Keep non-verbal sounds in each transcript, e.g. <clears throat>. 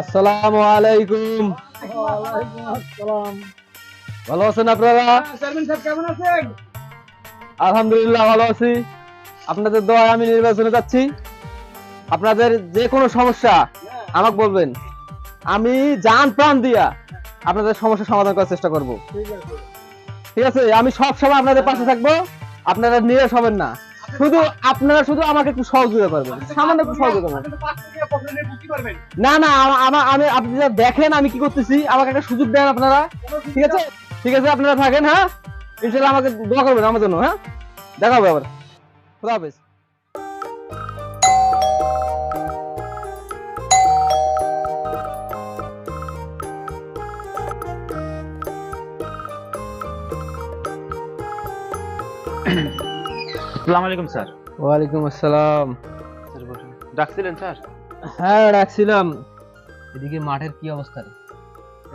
আসসালামু আলাইকুম। ভালো আছেন আপনারা? আলহামদুলিল্লাহ ভালো আছি। আপনাদের দোয়ায় আমি নির্বাচনে যাচ্ছি। আপনাদের যে কোনো সমস্যা আমাকে বলবেন। আমি জান প্রাণ দিয়া আপনাদের সমস্যা সমাধান করার চেষ্টা করব। ঠিক আছে? আমি সব সময় আপনাদের পাশে থাকব। আপনারা নিরাশ হবেন না। শুধু আপনারা শুধু আমাকে একটু সহযোগিতা করবেন সামান্য একটু সহযোগিতা করবেন না না, আমা- আমা- আপনি যা দেখেন আমি কি করতেছি, আমাকে একটা সুযোগ দেন আপনারা। ঠিক আছে? ঠিক আছে, আপনারা থাকেন হ্যাঁ? ইনশাল্লাহ আমাকে দোয়া করবেন আমার জন্য হ্যাঁ? দেখা হবে আবার। খুদা হাফেজ। <coughs> আসসালামু আলাইকুম স্যার। ওয়ালাইকুম আসসালাম। স্যার বসুন। ডাকছিলেন স্যার? হ্যাঁ রাখছিলাম এদিকে মাঠের কি অবস্থা রে?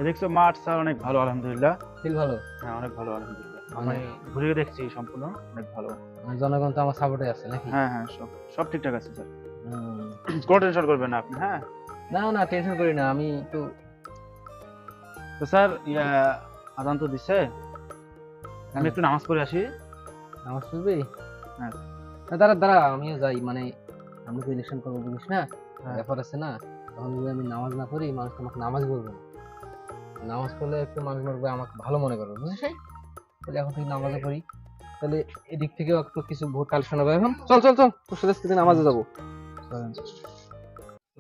দেখছ মাঠ স্যার অনেক ভালো আলহামদুলিল্লাহ। ফিল ভালো? হ্যাঁ অনেক ভালো আলহামদুলিল্লাহ। আমি মানে ঘুরিয়ে দেখছি সম্পূর্ণ অনেক ভালো। জনগণ তো আমার সাপোর্টে আছে নাকি? হ্যাঁ হ্যাঁ সব সব ঠিকঠাক আছে স্যার। <clears throat> কোনো টেনশন করবেন না আপনি হ্যাঁ? না না টেনশন করি না আমি একটু তো স্যার ইয়া আদান তো দিছে। আমি হ্যাঁ। একটু নামাজ পড়ে আসি। নামাজ পড়বি? দাঁড়া দাঁড়া আমিও যাই মানে আমি তো ইলেকশন করব বুঝিস না? হ্যাঁ। ব্যাপার আছে না? তখন যদি আমি নামাজ না পড়ি মানুষ আমাকে নামাজ বলবে না। নামাজ পড়লে একটু মানুষ মনে আমাকে ভালো মনে করবে বুঝিস তাহলে এখন থেকে পড়ি। তাহলে এদিক থেকেও একটু কিছু ভোট কালেকশন হবে এখন। চল চল চল তোর সাথে আজকে নামাজে যাব।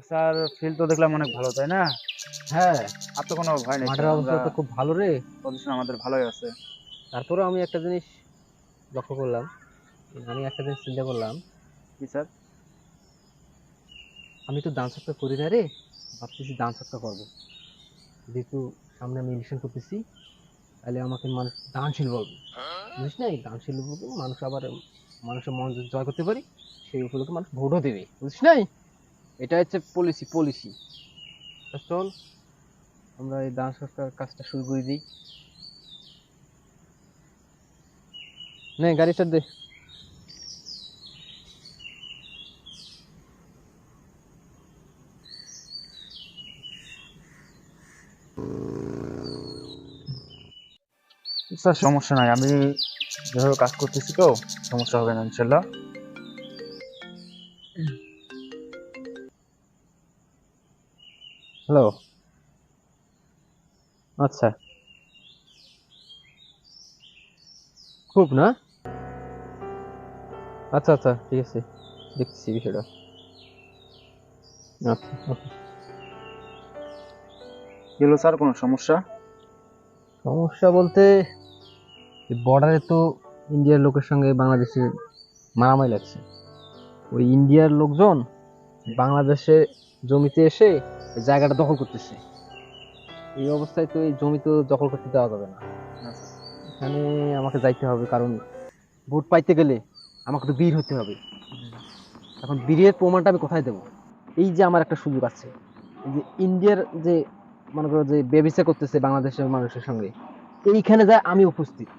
স্যার ফিল তো দেখলাম অনেক ভালো তাই না? হ্যাঁ। আর তো কোনো ভয় নেই মাঠের অবস্থা তো খুব ভালো রে। পজিশন আমাদের ভালোই আছে। তারপরেও আমি একটা জিনিস লক্ষ্য করলাম। আমি একটা জিনিস চিন্তা করলাম। কি স্যার? আমি তো দান সত্তা করি না রে ভাবতেছি দান সত্তা করব। যেহেতু সামনে আমি ইলেকশন করতেছি তাহলে আমাকে মানুষ দানশীল বলবে। বুঝিস না এই দানশীল বলব মানুষ আবার মানুষের মন যদি জয় করতে পারি সেই উপলক্ষে মানুষ ভোটও দেবে। বুঝিস নাই? এটা হচ্ছে পলিসি পলিসি চল আমরা এই দান সত্তার কাজটা শুরু করে দিই। নে গাড়ি স্টার্ট দে। স্যার সমস্যা নাই। আমি যেভাবে কাজ করতেছি তো সমস্যা হবে না ইনশাল্লাহ হ্যালো আচ্ছা। খুব না? আচ্ছা আচ্ছা ঠিক আছে। দেখছি বিষয়টা। আচ্ছা. গেল স্যার কোনো সমস্যা? সমস্যা বলতে বর্ডারে তো ইন্ডিয়ার লোকের সঙ্গে বাংলাদেশের মারামারি লাগছে। ওই ইন্ডিয়ার লোকজন বাংলাদেশে জমিতে এসে জায়গাটা দখল করতেছে। এই অবস্থায় তো এই জমি তো দখল করতে দেওয়া যাবে না। এখানে আমাকে যাইতে হবে, কারণ ভোট পাইতে গেলে আমাকে তো বীর হতে হবে। এখন বীরের প্রমাণটা আমি কোথায় দেবো? এই যে আমার একটা সুযোগ আছে যে ইন্ডিয়ার যে, মনে করো যে ব্যবসা করতেছে বাংলাদেশের মানুষের সঙ্গে, এইখানে যা আমি উপস্থিত।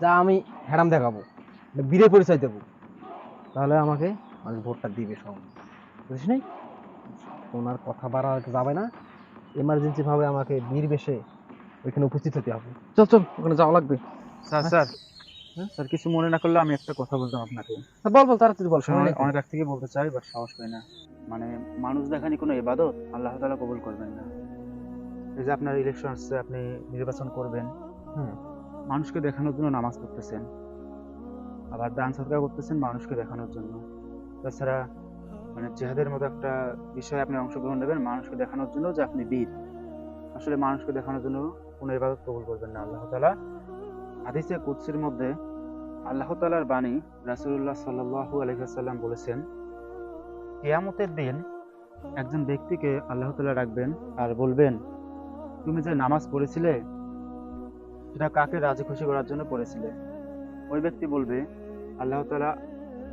যা আমি হ্যারাম দেখাবো বীরের পরিচয় দেবো। তাহলে আমাকে মানুষ ভোটটা দিবে সব। বুঝিস নাই ওনার কথা বাড়া যাবে না। এমার্জেন্সি ভাবে আমাকে বীর বেশে ওইখানে উপস্থিত হতে হবে। চল চল ওখানে যাওয়া লাগবে। Sir sir. স্যার কিছু মনে না করলে আমি একটা কথা বলতাম আপনাকে। হ্যাঁ, বল বল তাড়াতাড়ি বল অনেক আগ থেকে বলতে চাই বাট সাহস পাই না। মানে মানুষ দেখানি কোনো ইবাদত আল্লাহ তাআলা কবুল করবেন না। এই যে আপনার ইলেকশন আসছে আপনি নির্বাচন করবেন। হুম। মানুষকে দেখানোর জন্য নামাজ পড়তেছেন। আবার দান সদকা করতেছেন মানুষকে দেখানোর জন্য। তাছাড়া মানে জেহাদের মতো একটা বিষয়ে আপনি অংশগ্রহণ নেবেন, মানুষকে দেখানোর জন্য যে আপনি বীর। আসলে মানুষকে দেখানোর জন্য কোনো ইবাদত কবুল করবেন না আল্লাহ তালা হাদিসে কুদসির মধ্যে আল্লাহ তালার বাণী রাসুল্লাহ সাল্লাহু আলহিহাসাল্লাম বলেছেন, কিয়ামতের দিন একজন ব্যক্তিকে আল্লাহ তালা রাখবেন আর বলবেন, তুমি যে নামাজ পড়েছিলে সেটা কাকে রাজি খুশি করার জন্য পড়েছিলে ওই ব্যক্তি বলবে, আল্লাহ তালা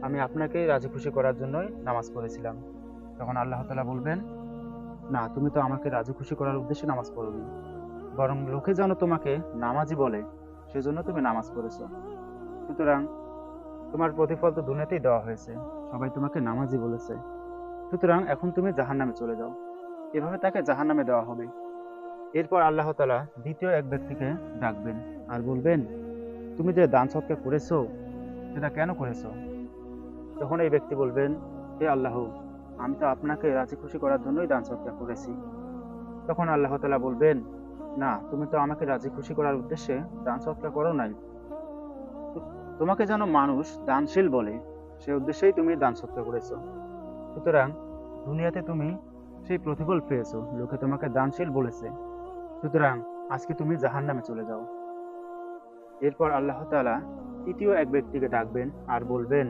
আমি আপনাকে রাজি খুশি করার জন্যই নামাজ পড়েছিলাম। তখন আল্লাহ তালা বলবেন, না, তুমি তো আমাকে রাজি খুশি করার উদ্দেশ্যে নামাজ পড়োনি। বরং লোকে যেন তোমাকে নামাজি বলে, সেজন্য তুমি নামাজ পড়েছো। সুতরাং তোমার প্রতিফল তো দুনিয়াতেই দেওয়া হয়েছে। সবাই তোমাকে নামাজি বলেছে। সুতরাং এখন তুমি জাহান নামে চলে যাও। এভাবে তাকে জাহান্নামে দেওয়া হবে। এরপর আল্লাহ তালা দ্বিতীয় এক ব্যক্তিকে ডাকবেন আর বলবেন, তুমি যে দান সৎকার করেছ, সেটা কেন করেছ? তখন এই ব্যক্তি বলবেন, হে আল্লাহ, আমি তো আপনাকে রাজি খুশি করার জন্যই দান সৎকার করেছি। তখন আল্লাহ তালা বলবেন, না, তুমি তো আমাকে রাজি খুশি করার উদ্দেশ্যে দান সৎকার করো নাই। তোমাকে যেন মানুষ দানশীল বলে, সে উদ্দেশ্যেই তুমি দান সৎকার করেছ। সুতরাং দুনিয়াতে তুমি সেই প্রতিফল পেয়েছ, লোকে তোমাকে দানশীল বলেছে। সুতরাং আজকে তুমি জাহান নামে চলে যাও। এরপর আল্লাহ তালা তৃতীয় এক ব্যক্তিকে ডাকবেন আর বলবেন,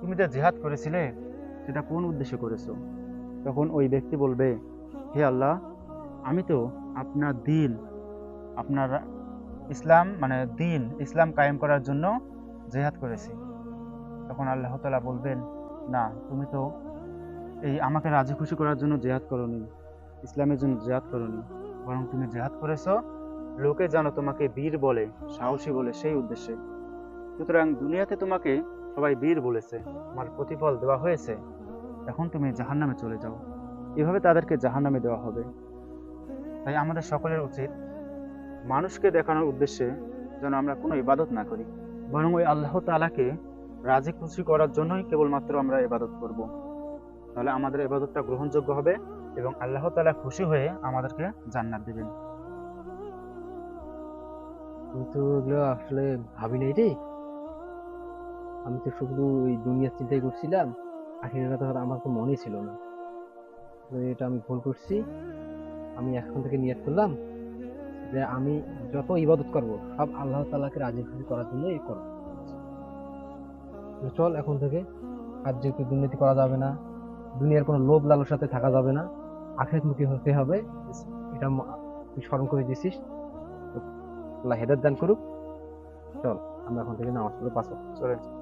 তুমি যা জেহাদ করেছিলে, সেটা কোন উদ্দেশ্যে করেছ? তখন ওই ব্যক্তি বলবে, হে আল্লাহ, আমি তো আপনার দিন, আপনার ইসলাম মানে দিন, ইসলাম কায়েম করার জন্য জেহাদ করেছি। তখন আল্লাহ তালা বলবেন, না, তুমি তো এই আমাকে রাজি খুশি করার জন্য জেহাদ করনি, ইসলামের জন্য জেহাদ করনি। বরং তুমি জেহাদ করেছ, লোকে যেন তোমাকে বীর বলে, সাহসী বলে সেই উদ্দেশ্যে। সুতরাং দুনিয়াতে তোমাকে সবাই বীর বলেছে, তোমার প্রতিফল দেওয়া হয়েছে। এখন তুমি জাহান্নামে চলে যাও। এভাবে তাদেরকে জাহান্নামে দেওয়া হবে। তাই আমাদের সকলের উচিত মানুষকে দেখানোর উদ্দেশ্যে যেন আমরা কোনো ইবাদত না করি। বরং ওই আল্লাহ তালাকে রাজি খুশি করার জন্যই কেবলমাত্র আমরা ইবাদত করব। তাহলে আমাদের ইবাদতটা গ্রহণযোগ্য হবে। এবং আল্লাহ তালা খুশি হয়ে আমাদেরকে জান্নাত দেবেন। তো এগুলো আসলে ভাবি নাই রে আমি তো শুধু ওই দুনিয়ার চিন্তাই করছিলাম আখিরাতের কথা আমার তো মনে ছিল না। এটা আমি ভুল করছি। আমি এখন থেকে নিয়ত করলাম যে আমি যত ইবাদত করব, সব আল্লাহ তাআলাকে রাজি খুশি করার জন্যই করব। চল এখন থেকে আর যেহেতু দুর্নীতি করা যাবে না, দুনিয়ার কোনো লোভ লালসাতে থাকা যাবে না আখেরমুখী হতে হবে। এটা তুই স্মরণ করে দিছিস। আল্লাহ হেদার দান করুক। চল, আমরা এখন থেকে নামাজ পড়ে পাঁচ চলে